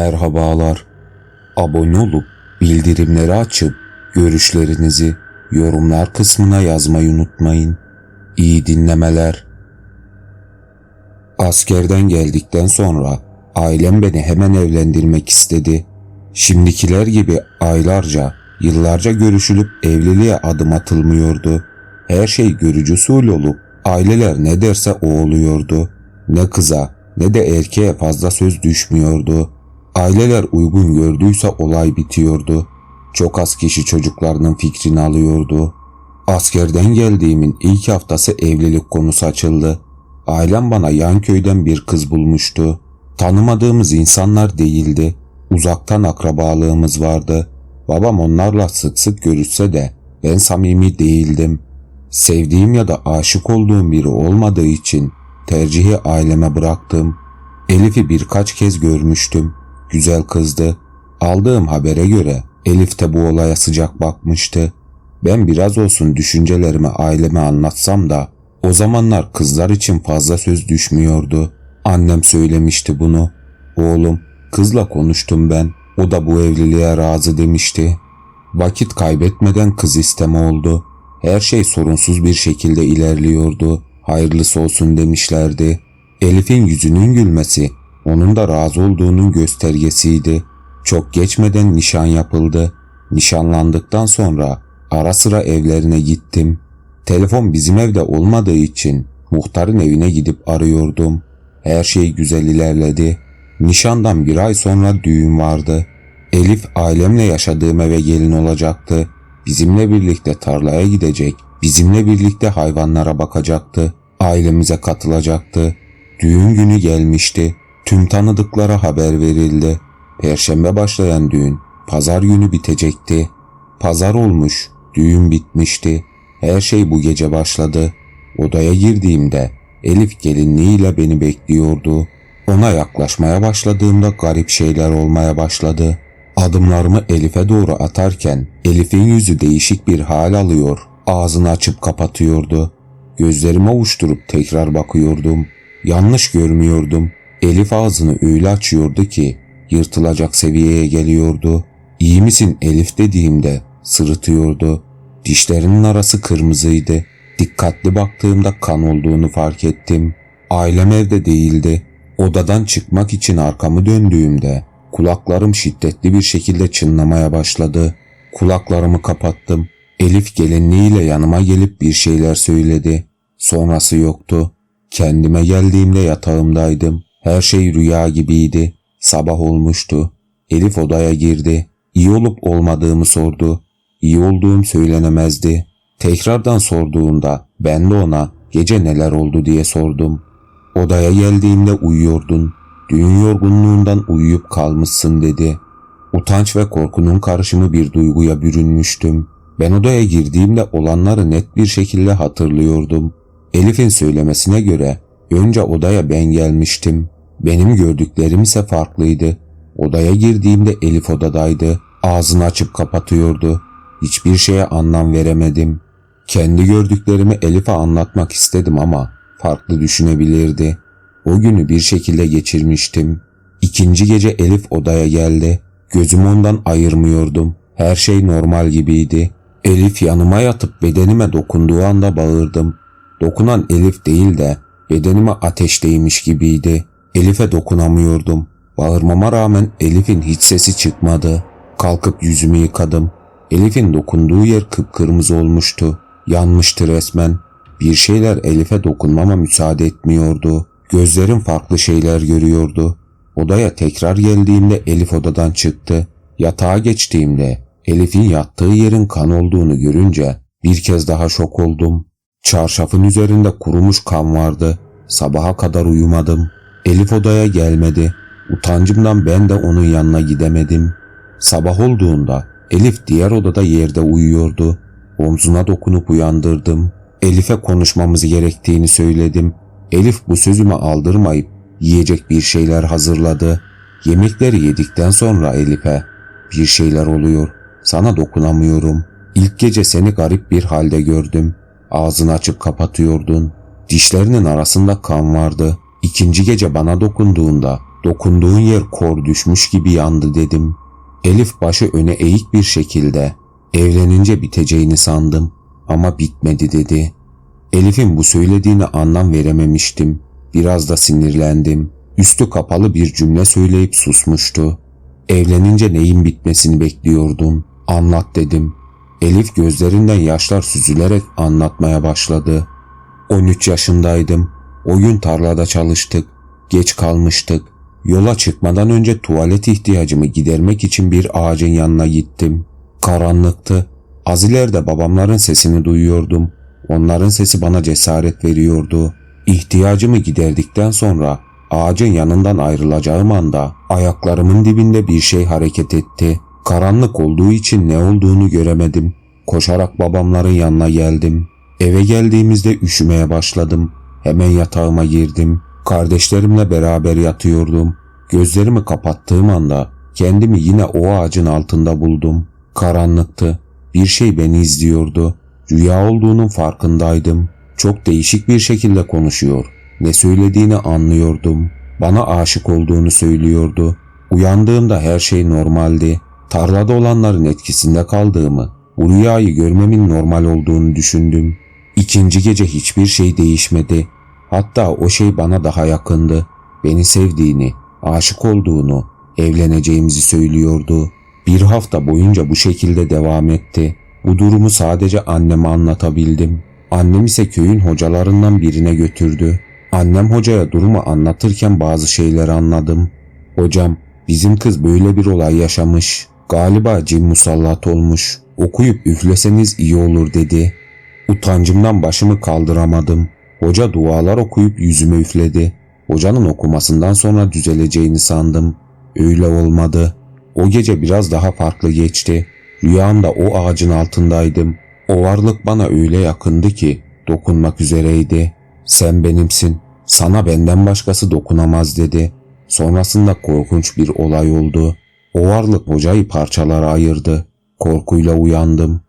Merhabalar. Abone olup bildirimleri açıp görüşlerinizi yorumlar kısmına yazmayı unutmayın. İyi dinlemeler. Askerden geldikten sonra ailem beni hemen evlendirmek istedi. Şimdikiler gibi aylarca, yıllarca görüşülüp evliliğe adım atılmıyordu. Her şey görücü usul olup aileler ne derse o oluyordu. Ne kıza ne de erkeğe fazla söz düşmüyordu. Aileler uygun gördüyse olay bitiyordu. Çok az kişi çocuklarının fikrini alıyordu. Askerden geldiğimin ilk haftası evlilik konusu açıldı. Ailem bana yan köyden bir kız bulmuştu. Tanımadığımız insanlar değildi. Uzaktan akrabalığımız vardı. Babam onlarla sık sık görüşse de ben samimi değildim. Sevdiğim ya da aşık olduğum biri olmadığı için tercihi aileme bıraktım. Elif'i birkaç kez görmüştüm. Güzel kızdı. Aldığım habere göre Elif de bu olaya sıcak bakmıştı. Ben biraz olsun düşüncelerimi aileme anlatsam da o zamanlar kızlar için fazla söz düşmüyordu. Annem söylemişti bunu. Oğlum kızla konuştum ben. O da bu evliliğe razı demişti. Vakit kaybetmeden kız isteme oldu. Her şey sorunsuz bir şekilde ilerliyordu. Hayırlısı olsun demişlerdi. Elif'in yüzünün gülmesi onun da razı olduğunun göstergesiydi. Çok geçmeden nişan yapıldı. Nişanlandıktan sonra ara sıra evlerine gittim. Telefon bizim evde olmadığı için muhtarın evine gidip arıyordum. Her şey güzel ilerledi. Nişandan bir ay sonra düğün vardı. Elif ailemle yaşadığım eve gelin olacaktı. Bizimle birlikte tarlaya gidecek. Bizimle birlikte hayvanlara bakacaktı. Ailemize katılacaktı. Düğün günü gelmişti. Tüm tanıdıklara haber verildi. Perşembe başlayan düğün pazar günü bitecekti. Pazar olmuş, düğün bitmişti. Her şey bu gece başladı. Odaya girdiğimde Elif gelinliğiyle beni bekliyordu. Ona yaklaşmaya başladığımda garip şeyler olmaya başladı. Adımlarımı Elif'e doğru atarken Elif'in yüzü değişik bir hal alıyor. Ağzını açıp kapatıyordu. Gözlerimi ovuşturup tekrar bakıyordum. Yanlış görmüyordum. Elif ağzını öyle açıyordu ki yırtılacak seviyeye geliyordu. İyi misin Elif dediğimde sırıtıyordu. Dişlerinin arası kırmızıydı. Dikkatli baktığımda kan olduğunu fark ettim. Ailem evde değildi. Odadan çıkmak için arkamı döndüğümde kulaklarım şiddetli bir şekilde çınlamaya başladı. Kulaklarımı kapattım. Elif gelinliğiyle yanıma gelip bir şeyler söyledi. Sonrası yoktu. Kendime geldiğimde yatağımdaydım. Her şey rüya gibiydi. Sabah olmuştu. Elif odaya girdi. İyi olup olmadığımı sordu. İyi olduğum söylenemezdi. Tekrardan sorduğunda ben de ona gece neler oldu diye sordum. Odaya geldiğinde uyuyordun. Düğün yorgunluğundan uyuyup kalmışsın dedi. Utanç ve korkunun karışımı bir duyguya bürünmüştüm. Ben odaya girdiğimde olanları net bir şekilde hatırlıyordum. Elif'in söylemesine göre önce odaya ben gelmiştim. Benim gördüklerim ise farklıydı. Odaya girdiğimde Elif odadaydı. Ağzını açıp kapatıyordu. Hiçbir şeye anlam veremedim. Kendi gördüklerimi Elif'e anlatmak istedim ama farklı düşünebilirdi. O günü bir şekilde geçirmiştim. İkinci gece Elif odaya geldi. Gözüm ondan ayırmıyordum. Her şey normal gibiydi. Elif yanıma yatıp bedenime dokunduğu anda bağırdım. Dokunan Elif değil de bedenime ateşteymiş gibiydi. Elif'e dokunamıyordum. Bağırmama rağmen Elif'in hiç sesi çıkmadı. Kalkıp yüzümü yıkadım. Elif'in dokunduğu yer kıpkırmızı olmuştu. Yanmıştı resmen. Bir şeyler Elif'e dokunmama müsaade etmiyordu. Gözlerim farklı şeyler görüyordu. Odaya tekrar geldiğimde Elif odadan çıktı. Yatağa geçtiğimde Elif'in yattığı yerin kan olduğunu görünce bir kez daha şok oldum. Çarşafın üzerinde kurumuş kan vardı. Sabaha kadar uyumadım. Elif odaya gelmedi. Utancımdan ben de onun yanına gidemedim. Sabah olduğunda Elif diğer odada yerde uyuyordu. Omzuna dokunup uyandırdım. Elif'e konuşmamız gerektiğini söyledim. Elif bu sözümü aldırmayıp yiyecek bir şeyler hazırladı. Yemekleri yedikten sonra Elif'e bir şeyler oluyor. Sana dokunamıyorum. İlk gece seni garip bir halde gördüm. Ağzını açıp kapatıyordun. Dişlerinin arasında kan vardı. İkinci gece bana dokunduğunda dokunduğun yer kor düşmüş gibi yandı dedim. Elif başı öne eğik bir şekilde evlenince biteceğini sandım ama bitmedi dedi. Elif'in bu söylediğine anlam verememiştim. Biraz da sinirlendim. Üstü kapalı bir cümle söyleyip susmuştu. Evlenince neyin bitmesini bekliyordun? Anlat dedim. Elif gözlerinden yaşlar süzülerek anlatmaya başladı. 13 yaşındaydım. Oyun tarlada çalıştık. Geç kalmıştık. Yola çıkmadan önce tuvalet ihtiyacımı gidermek için bir ağacın yanına gittim. Karanlıktı. Az ileride babamların sesini duyuyordum. Onların sesi bana cesaret veriyordu. İhtiyacımı giderdikten sonra ağacın yanından ayrılacağım anda ayaklarımın dibinde bir şey hareket etti. Karanlık olduğu için ne olduğunu göremedim. Koşarak babamların yanına geldim. Eve geldiğimizde üşümeye başladım. Hemen yatağıma girdim. Kardeşlerimle beraber yatıyordum. Gözlerimi kapattığım anda kendimi yine o ağacın altında buldum. Karanlıktı. Bir şey beni izliyordu. Rüya olduğunun farkındaydım. Çok değişik bir şekilde konuşuyor. Ne söylediğini anlıyordum. Bana aşık olduğunu söylüyordu. Uyandığımda her şey normaldi. Tarlada olanların etkisinde kaldığımı, bu rüyayı görmemin normal olduğunu düşündüm. İkinci gece hiçbir şey değişmedi. Hatta o şey bana daha yakındı. Beni sevdiğini, aşık olduğunu, evleneceğimizi söylüyordu. Bir hafta boyunca bu şekilde devam etti. Bu durumu sadece anneme anlatabildim. Annem ise köyün hocalarından birine götürdü. Annem hocaya durumu anlatırken bazı şeyleri anladım. Hocam, bizim kız böyle bir olay yaşamış. Galiba cin musallat olmuş. Okuyup üfleseniz iyi olur dedi. Utancımdan başımı kaldıramadım. Hoca dualar okuyup yüzüme üfledi. Hocanın okumasından sonra düzeleceğini sandım. Öyle olmadı. O gece biraz daha farklı geçti. Rüyamda o ağacın altındaydım. O varlık bana öyle yakındı ki dokunmak üzereydi. Sen benimsin. Sana benden başkası dokunamaz dedi. Sonrasında korkunç bir olay oldu. O varlık hocayı parçalara ayırdı. Korkuyla uyandım.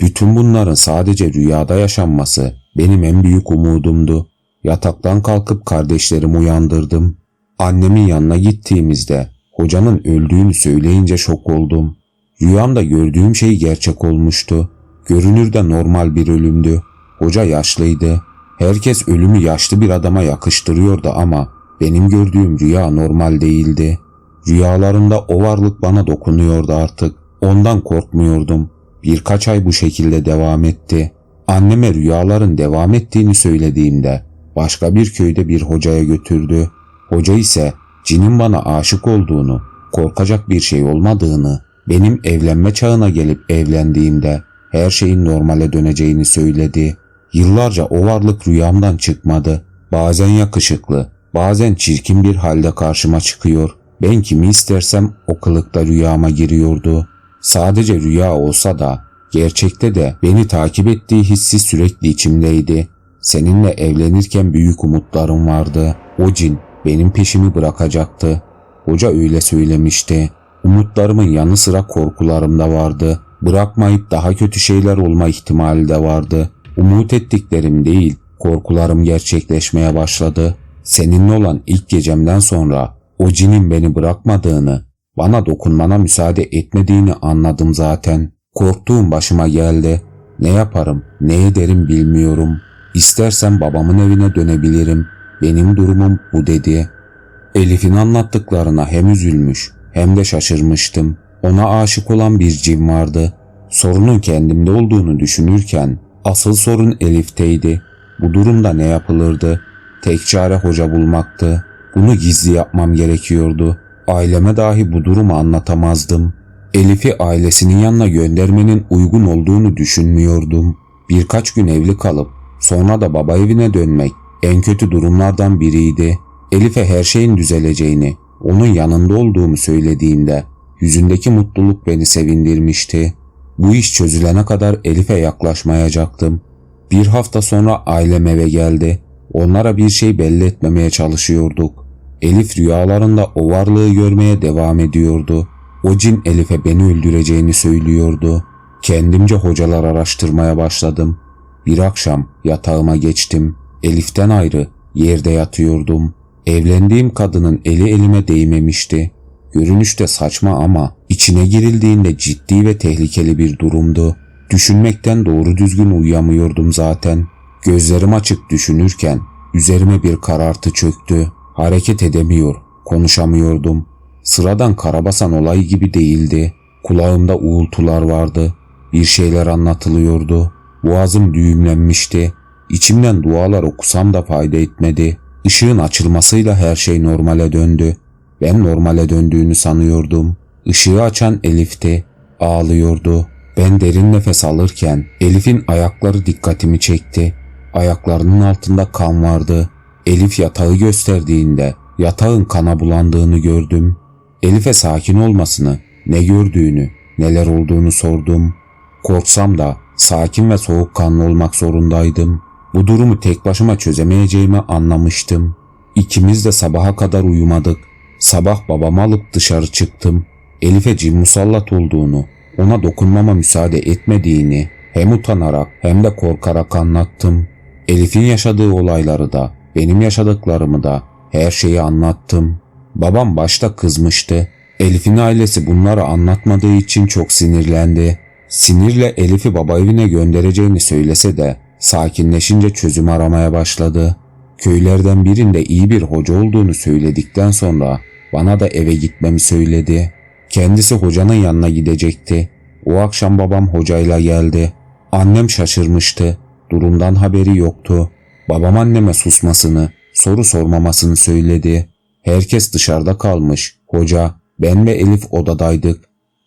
Bütün bunların sadece rüyada yaşanması benim en büyük umudumdu. Yataktan kalkıp kardeşlerimi uyandırdım. Annemin yanına gittiğimizde hocanın öldüğünü söyleyince şok oldum. Rüyamda gördüğüm şey gerçek olmuştu. Görünürde normal bir ölümdü. Hoca yaşlıydı. Herkes ölümü yaşlı bir adama yakıştırıyordu ama benim gördüğüm rüya normal değildi. Rüyalarımda o varlık bana dokunuyordu artık. Ondan korkmuyordum. Birkaç ay bu şekilde devam etti. Anneme rüyaların devam ettiğini söylediğimde başka bir köyde bir hocaya götürdü. Hoca ise cinin bana aşık olduğunu, korkacak bir şey olmadığını, benim evlenme çağına gelip evlendiğimde her şeyin normale döneceğini söyledi. Yıllarca o varlık rüyamdan çıkmadı. Bazen yakışıklı, bazen çirkin bir halde karşıma çıkıyor. Ben kimi istersem o kılıkta rüyama giriyordu. Sadece rüya olsa da gerçekte de beni takip ettiği hissi sürekli içimdeydi. Seninle evlenirken büyük umutlarım vardı. O cin benim peşimi bırakacaktı. Hoca öyle söylemişti. Umutlarımın yanı sıra korkularım da vardı. Bırakmayıp daha kötü şeyler olma ihtimali de vardı. Umut ettiklerim değil, korkularım gerçekleşmeye başladı. Seninle olan ilk gecemden sonra o cinin beni bırakmadığını, bana dokunmana müsaade etmediğini anladım zaten. Korktuğum başıma geldi. Ne yaparım, ne ederim bilmiyorum. İstersen babamın evine dönebilirim. Benim durumum bu dedi. Elif'in anlattıklarına hem üzülmüş hem de şaşırmıştım. Ona aşık olan bir cin vardı. Sorunun kendimde olduğunu düşünürken asıl sorun Elif'teydi. Bu durumda ne yapılırdı? Tek çare hoca bulmaktı. Bunu gizli yapmam gerekiyordu. Aileme dahi bu durumu anlatamazdım. Elif'i ailesinin yanına göndermenin uygun olduğunu düşünmüyordum. Birkaç gün evli kalıp sonra da baba evine dönmek en kötü durumlardan biriydi. Elif'e her şeyin düzeleceğini, onun yanında olduğumu söylediğimde yüzündeki mutluluk beni sevindirmişti. Bu iş çözülene kadar Elif'e yaklaşmayacaktım. Bir hafta sonra ailem eve geldi. Onlara bir şey belli etmemeye çalışıyorduk. Elif rüyalarında o varlığı görmeye devam ediyordu. O cin Elif'e beni öldüreceğini söylüyordu. Kendimce hocalar araştırmaya başladım. Bir akşam yatağıma geçtim. Elif'ten ayrı yerde yatıyordum. Evlendiğim kadının eli elime değmemişti. Görünüşte saçma ama içine girildiğinde ciddi ve tehlikeli bir durumdu. Düşünmekten doğru düzgün uyuyamıyordum zaten. Gözlerim açık düşünürken üzerime bir karartı çöktü. Hareket edemiyor, konuşamıyordum. Sıradan karabasan olayı gibi değildi. Kulağımda uğultular vardı. Bir şeyler anlatılıyordu. Boğazım düğümlenmişti. İçimden dualar okusam da fayda etmedi. Işığın açılmasıyla her şey normale döndü. Ben normale döndüğünü sanıyordum. Işığı açan Elif'ti. Ağlıyordu. Ben derin nefes alırken Elif'in ayakları dikkatimi çekti. Ayaklarının altında kan vardı. Elif yatağı gösterdiğinde yatağın kana bulandığını gördüm. Elif'e sakin olmasını, ne gördüğünü, neler olduğunu sordum. Korksam da sakin ve soğukkanlı olmak zorundaydım. Bu durumu tek başıma çözemeyeceğimi anlamıştım. İkimiz de sabaha kadar uyumadık. Sabah babamı alıp dışarı çıktım. Elif'e cin musallat olduğunu, ona dokunmama müsaade etmediğini hem utanarak hem de korkarak anlattım. Elif'in yaşadığı olayları da, benim yaşadıklarımı da her şeyi anlattım. Babam başta kızmıştı. Elif'in ailesi bunları anlatmadığı için çok sinirlendi. Sinirle Elif'i baba evine göndereceğini söylese de sakinleşince çözüm aramaya başladı. Köylerden birinde iyi bir hoca olduğunu söyledikten sonra bana da eve gitmemi söyledi. Kendisi hocanın yanına gidecekti. O akşam babam hocayla geldi. Annem şaşırmıştı. Durumdan haberi yoktu. Babam anneme susmasını, soru sormamasını söyledi. Herkes dışarıda kalmış. Hoca, ben ve Elif odadaydık.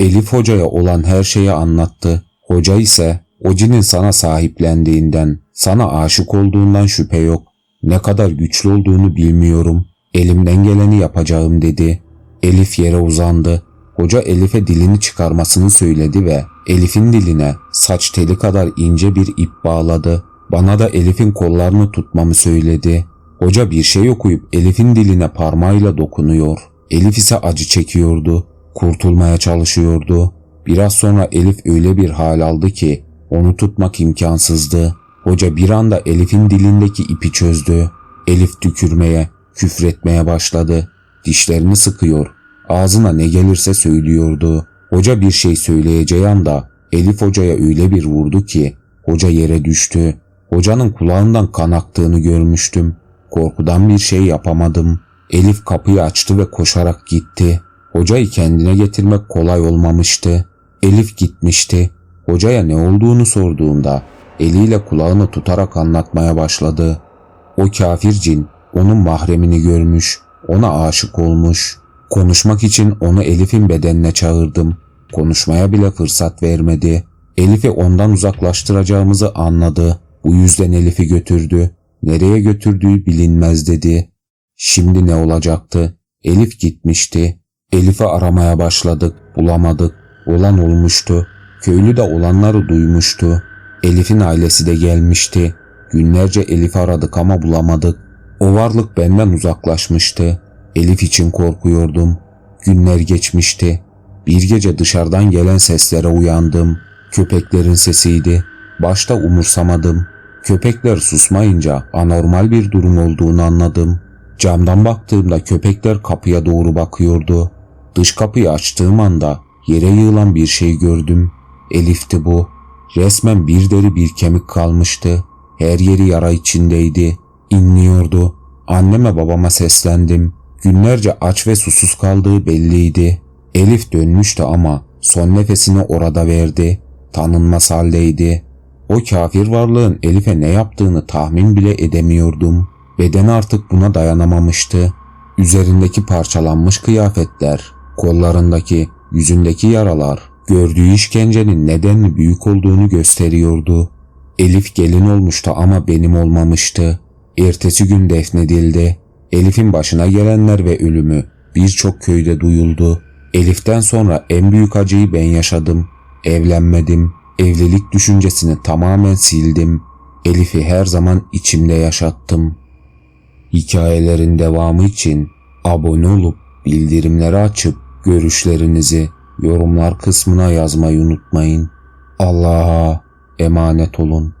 Elif hocaya olan her şeyi anlattı. Hoca ise o cinin sana sahiplendiğinden, sana aşık olduğundan şüphe yok. Ne kadar güçlü olduğunu bilmiyorum. Elimden geleni yapacağım dedi. Elif yere uzandı. Hoca Elif'e dilini çıkarmasını söyledi ve Elif'in diline saç teli kadar ince bir ip bağladı. Bana da Elif'in kollarını tutmamı söyledi. Hoca bir şey okuyup Elif'in diline parmağıyla dokunuyor. Elif ise acı çekiyordu. Kurtulmaya çalışıyordu. Biraz sonra Elif öyle bir hal aldı ki onu tutmak imkansızdı. Hoca bir anda Elif'in dilindeki ipi çözdü. Elif tükürmeye, küfretmeye başladı. Dişlerini sıkıyor. Ağzına ne gelirse söylüyordu. Hoca bir şey söyleyeceği anda Elif hocaya öyle bir vurdu ki hoca yere düştü. Hocanın kulağından kan aktığını görmüştüm. Korkudan bir şey yapamadım. Elif kapıyı açtı ve koşarak gitti. Hocayı kendine getirmek kolay olmamıştı. Elif gitmişti. Hocaya ne olduğunu sorduğumda eliyle kulağını tutarak anlatmaya başladı. O kafir cin onun mahremini görmüş, ona aşık olmuş. Konuşmak için onu Elif'in bedenine çağırdım. Konuşmaya bile fırsat vermedi. Elif'i ondan uzaklaştıracağımızı anladı. Bu yüzden Elif'i götürdü. Nereye götürdüğü bilinmez dedi. Şimdi ne olacaktı? Elif gitmişti. Elif'i aramaya başladık. Bulamadık. Olan olmuştu. Köylü de olanları duymuştu. Elif'in ailesi de gelmişti. Günlerce Elif'i aradık ama bulamadık. O varlık benden uzaklaşmıştı. Elif için korkuyordum. Günler geçmişti. Bir gece dışarıdan gelen seslere uyandım. Köpeklerin sesiydi. Başta umursamadım. Köpekler susmayınca anormal bir durum olduğunu anladım. Camdan baktığımda köpekler kapıya doğru bakıyordu. Dış kapıyı açtığım anda yere yığılan bir şey gördüm. Elif'ti bu. Resmen bir deri bir kemik kalmıştı. Her yeri yara içindeydi. İnliyordu. Anneme babama seslendim. Günlerce aç ve susuz kaldığı belliydi. Elif dönmüştü ama son nefesini orada verdi. Tanınmaz haldeydi. O kafir varlığın Elif'e ne yaptığını tahmin bile edemiyordum. Beden artık buna dayanamamıştı. Üzerindeki parçalanmış kıyafetler, kollarındaki, yüzündeki yaralar, gördüğü işkencenin nedenli büyük olduğunu gösteriyordu. Elif gelin olmuştu ama benim olmamıştı. Ertesi gün defnedildi. Elif'in başına gelenler ve ölümü birçok köyde duyuldu. Elif'ten sonra en büyük acıyı ben yaşadım. Evlenmedim. Evlilik düşüncesini tamamen sildim. Elif'i her zaman içimde yaşattım. Hikayelerin devamı için abone olup bildirimleri açıp görüşlerinizi yorumlar kısmına yazmayı unutmayın. Allah'a emanet olun.